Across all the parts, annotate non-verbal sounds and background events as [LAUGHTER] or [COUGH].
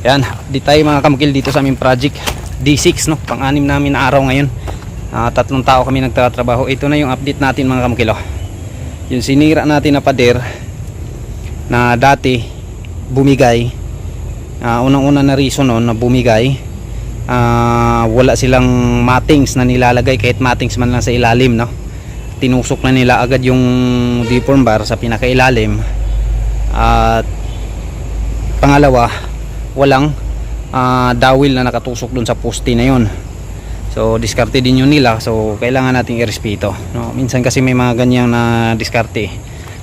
Yan, di tayo mga kamukil dito sa aming project D6 no, pang-anim namin na araw ngayon. Ah, tatlong tao kami nagtatrabaho. Ito na yung update natin mga kamukil. oh. Yung sinira natin na pader na dati bumigay. Ah, unang-una na reason noon na bumigay. Ah, wala silang matings na nilalagay kahit matings man lang sa ilalim no. Tinusok na nila agad yung deform bar sa pinakailalim. At pangalawa, walang ah, dawil na nakatusok dun sa poste na yun. So diskarte din yun nila. So kailangan nating irespeto no? minsan kasi may mga ganyang na diskarte.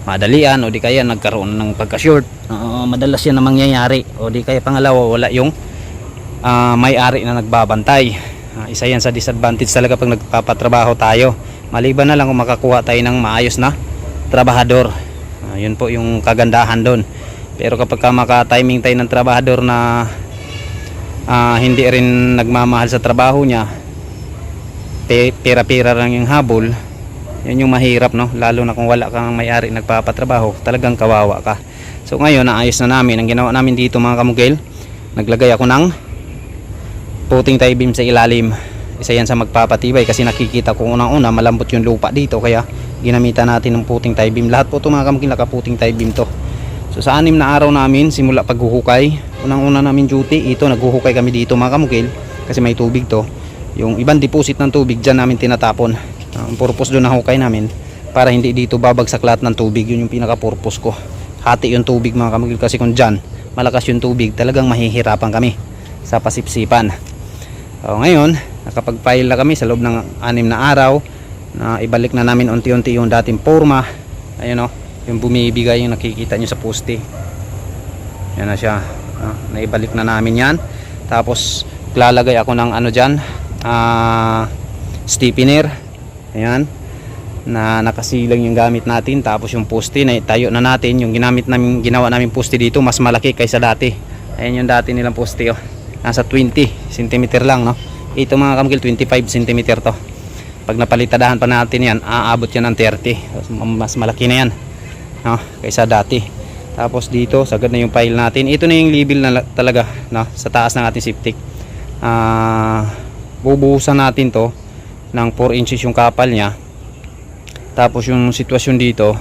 Madalian o di kaya nagkaroon ng pagka short madalas yan na mangyayari. O di kaya pangalawa wala yung ah, may-ari na nagbabantay. Ah, isa yan sa disadvantage talaga pag nagpapatrabaho tayo. Maliban na lang kung makakuha tayo ng maayos na trabahador. Ah, yun po yung kagandahan doon pero kapag ka maka-timing tayo ng trabahador na ah, hindi rin nagmamahal sa trabaho niya, pe- pera-pera lang yung habol, yun yung mahirap no, lalo na kung wala kang may-ari nagpapatrabaho, talagang kawawa ka. So ngayon, naayos na namin, ang ginawa namin dito mga kamugil, naglagay ako ng puting tie beam sa ilalim. Isa yan sa magpapatibay kasi nakikita ko unang-una malambot yung lupa dito kaya ginamitan natin ng puting tie beam. Lahat po ito mga kamugil nakaputing tie beam to. So sa anim na araw namin simula paghuhukay, unang-una namin duty, ito naghuhukay kami dito mga kamukil kasi may tubig to. Yung ibang deposit ng tubig dyan namin tinatapon. Ang purpose doon na hukay namin para hindi dito babagsak lahat ng tubig. Yun yung pinaka-purpose ko. Hati yung tubig mga kamukil kasi kung dyan malakas yung tubig talagang mahihirapan kami sa pasipsipan. So, ngayon, nakapag-file na kami sa loob ng anim na araw na ibalik na namin unti-unti yung dating forma. Ayun o, yung bumibigay yung nakikita nyo sa poste. Yan na siya. No? Naibalik na namin yan. Tapos, lalagay ako ng ano dyan, ah, stiffener. Ayan. Na nakasilang yung gamit natin. Tapos yung poste, na tayo na natin. Yung ginamit namin, ginawa namin poste dito, mas malaki kaysa dati. Ayan yung dati nilang poste. Oh nasa 20 cm lang no ito mga kamkil 25 cm to pag napalitadahan pa natin yan aabot yan ng 30 mas malaki na yan no? kaysa dati tapos dito sagad na yung pile natin ito na yung level na la- talaga no? sa taas ng ating septic ah bubuhusan natin to ng 4 inches yung kapal nya tapos yung sitwasyon dito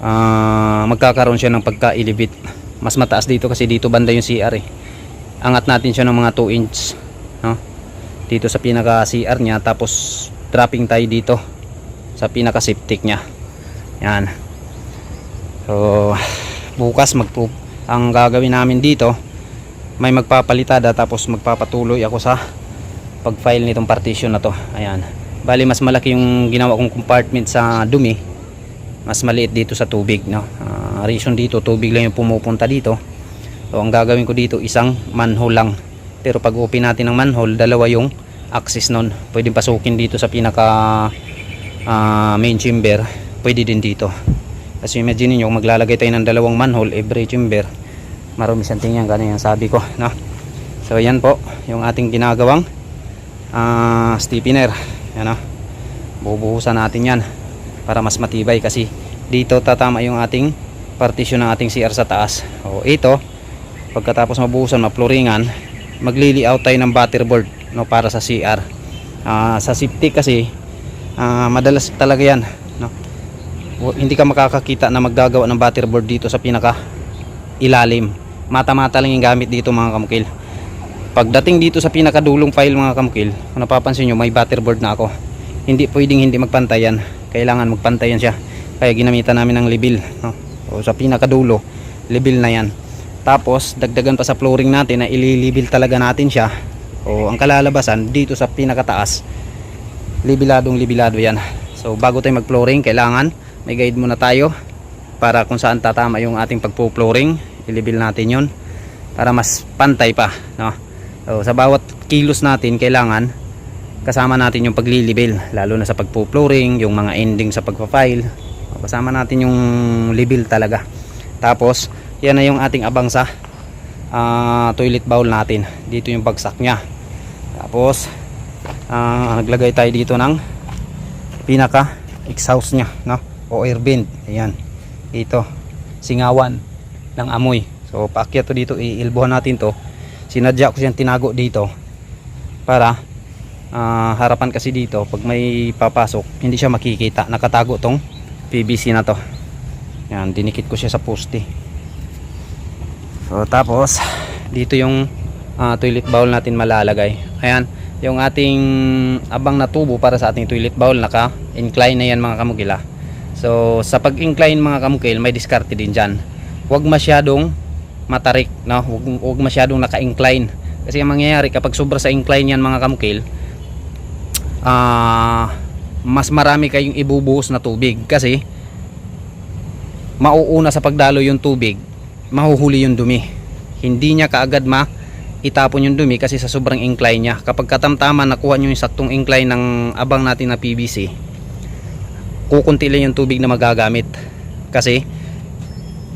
ah magkakaroon siya ng pagka-elevate mas mataas dito kasi dito banda yung CR eh angat natin siya ng mga 2 inch no? dito sa pinaka CR nya tapos dropping tayo dito sa pinaka septic nya yan so bukas mag ang gagawin namin dito may magpapalitada tapos magpapatuloy ako sa pag file nitong partition na to ayan bali mas malaki yung ginawa kong compartment sa dumi mas maliit dito sa tubig no Ah, reason dito tubig lang yung pumupunta dito So ang gagawin ko dito isang manhole lang. Pero pag open natin ng manhole, dalawa yung access nun. Pwedeng pasukin dito sa pinaka ah, main chamber. Pwede din dito. Kasi imagine niyo maglalagay tayo ng dalawang manhole every chamber. Marami something yan, ganun yung sabi ko. No? So yan po, yung ating ginagawang ah stiffener. Yan o. Bubuhusan natin yan para mas matibay kasi dito tatama yung ating partition ng ating CR sa taas. O ito, pagkatapos mabuhusan maploringan maglili-out tayo ng butterboard no para sa CR Ah, sa septic kasi ah, madalas talaga yan no hindi ka makakakita na maggagawa ng butterboard dito sa pinaka ilalim mata-mata lang yung gamit dito mga kamukil. Pagdating dito sa pinakadulong file mga kamukil kung napapansin nyo may butterboard na ako. Hindi pwedeng hindi magpantayan kailangan magpantayan siya. Kaya ginamitan namin ng level no? o sa pinakadulo level na yan. Tapos dagdagan pa sa flooring natin na ililibil talaga natin siya. O ang kalalabasan dito sa pinakataas libiladong libilado yan. So bago tayo mag flooring kailangan may guide muna tayo para kung saan tatama yung ating pagpo-flooring. Ilibil natin yon para mas pantay pa no? so, sa bawat kilos natin kailangan kasama natin yung paglilibil lalo na sa pagpo-flooring yung mga ending sa pagpa-file kasama natin yung libil talaga. Tapos yan na yung ating abang sa ah, toilet bowl natin. Dito yung bagsak nya tapos ah, naglagay tayo dito ng pinaka exhaust nya no? O air vent ayan. Ito singawan ng amoy. So paakyat to dito iilbuhan natin to. Sinadya ko siyang tinago dito para ah, harapan kasi dito pag may papasok hindi siya makikita. Nakatago tong PVC na to. Yan dinikit ko siya sa poste. So tapos dito yung ah, toilet bowl natin malalagay. Ayan yung ating abang na tubo para sa ating toilet bowl naka incline na yan mga kamukila so sa pag incline mga kamukil may diskarte din dyan. Huwag masyadong matarik no? Huwag, huwag masyadong naka-incline. Kasi ang mangyayari kapag sobra sa incline yan mga kamukil ah mas marami kayong ibubuhos na tubig. Kasi mauuna sa pagdalo yung tubig mahuhuli yung dumi. Hindi niya kaagad ma itapon yung dumi kasi sa sobrang incline niya. Kapag katamtaman nakuha nyo yung saktong incline ng abang natin na PVC kukunti lang yung tubig na magagamit. Kasi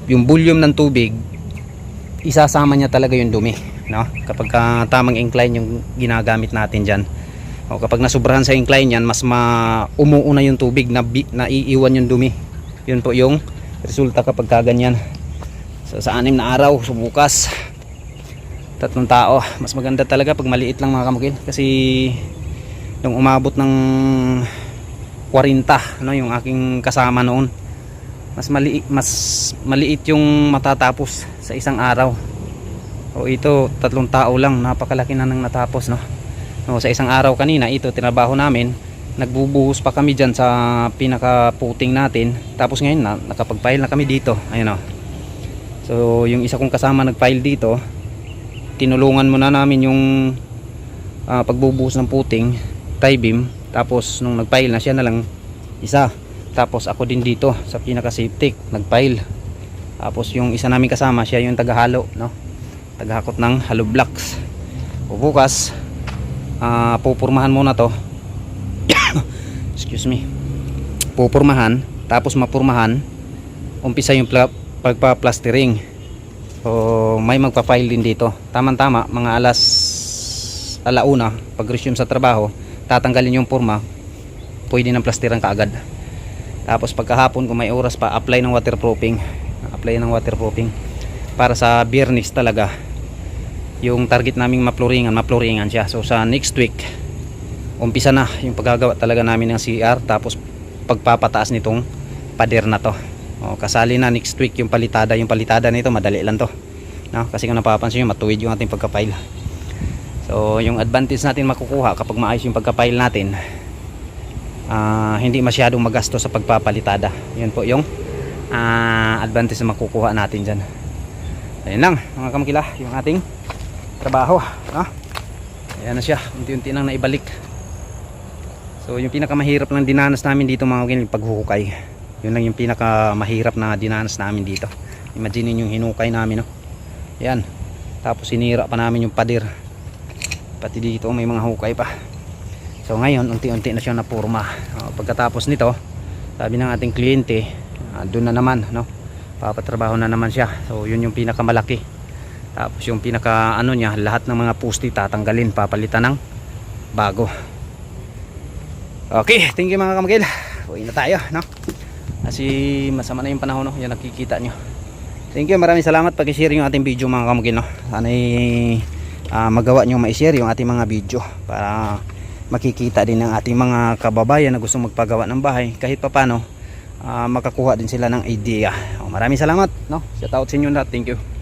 yung volume ng tubig isasama niya talaga yung dumi no? kapag ka tamang incline yung ginagamit natin dyan. O kapag nasubrahan sa incline yan mas ma umuuna yung tubig na, na iiwan yung dumi. Yun po yung resulta kapag kaganyan so, sa anim na araw so bukas tatlong tao. Mas maganda talaga pag maliit lang mga kamukil. Kasi nung umabot ng 40 no, yung aking kasama noon. Mas maliit mas maliit yung matatapos sa isang araw. O ito tatlong tao lang. Napakalaki na nang natapos no? No sa isang araw kanina ito tinabaho namin. Nagbubuhos pa kami dyan sa pinaka-puting natin. Tapos ngayon na, nakapag-file na kami dito. Ayun o so yung isa kong kasama nag-file dito. Tinulungan muna namin yung ah, pagbubuhos ng puting tie beam tapos nung nag-file na siya na lang isa. Tapos ako din dito sa pinaka-safety nag-file. Tapos yung isa namin kasama siya yung tagahalo no? Tagahakot ng hollow blocks. Bukas ah, pupurmahan muna to. [COUGHS] Excuse me. Pupurmahan tapos mapurmahan umpisa yung pla- pagpa-plastering. So may magpa-file din dito. Tamang tama mga alas alauna pag resume sa trabaho tatanggalin yung purma pwede ng plastiran kaagad. Tapos pagkahapon kung may oras pa apply ng waterproofing. Apply ng waterproofing para sa biyernes talaga. Yung target naming maploringan maploringan siya. So sa next week umpisa na yung paggagawa talaga namin ng CR tapos pagpapataas nitong pader na to. O, kasali na next week yung palitada. Yung palitada nito madali lang to. No? kasi kung napapansin nyo matuwid yung ating pagkapile so yung advantage natin makukuha kapag maayos yung pagkapile natin ah, hindi masyadong magasto sa pagpapalitada. Yun po yung ah, advantage na makukuha natin dyan. Ayun lang mga kamakila yung ating trabaho no? ayan na siya unti-unti nang naibalik. So yung pinakamahirap lang dinanas namin dito mga kamakila yung paghuhukay yun lang yung pinakamahirap na dinanas namin dito. Imagine yung hinukay namin no? yan tapos sinira pa namin yung pader pati dito may mga hukay pa. So ngayon unti-unti na siya napurma. Uh, pagkatapos nito sabi ng ating kliyente uh, doon na naman no? Papatrabaho na naman siya. So yun yung pinakamalaki. Tapos yung pinaka ano niya lahat ng mga pusti tatanggalin papalitan ng bago. Okay thank you mga kamagil. Uwi na tayo no? Kasi masama na yung panahon no? Yan nakikita nyo thank you maraming salamat. Pag-share yung ating video mga kamagil no? Sana uh, magawa nyo ma-share yung ating mga video para makikita din ng ating mga kababayan na gusto magpagawa ng bahay. Kahit papano uh, makakuha din sila ng idea. Maraming salamat no? Shout out sa inyo lahat. Thank you